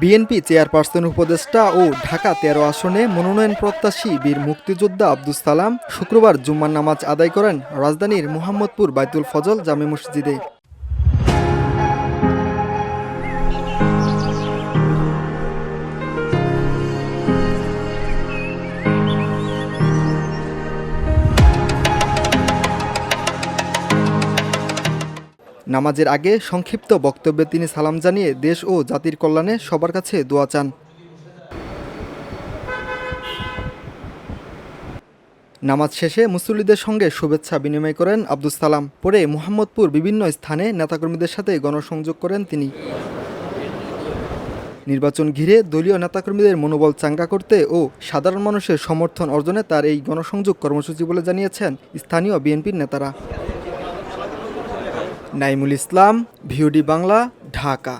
BNP chairperson উপদেষ্টা ও ঢাকা তেরো আসনে মনোনয়ন প্রত্যাশী বীর মুক্তিযোদ্ধা আব্দুল সালাম শুক্রবার জুম্মার নামাজ আদায় করেন রাজধানীর মোহাম্মদপুর বাইতুল ফজল জামে মসজিদে। নামাজের আগে সংক্ষিপ্ত বক্তব্যে তিনি সালাম জানিয়ে দেশ ও জাতির কল্যাণে সবার কাছে দোয়া চান। নামাজ শেষে মুসল্লিদের সঙ্গে শুভেচ্ছা বিনিময় করেন আব্দুস সালাম। পরে মুহাম্মদপুর বিভিন্ন স্থানে নেতাকর্মীদের সাথে গণসংযোগ করেন তিনি। নির্বাচন ঘিরে দলীয় নেতাকর্মীদের মনোবল চাঙ্গা করতে ও সাধারণ মানুষের সমর্থন অর্জনে তার এই গণসংযোগ কর্মসূচি বলে জানিয়েছেন স্থানীয় বিএনপির নেতারা। নাইমুল ইসলাম ভিউডি বাংলা ঢাকা।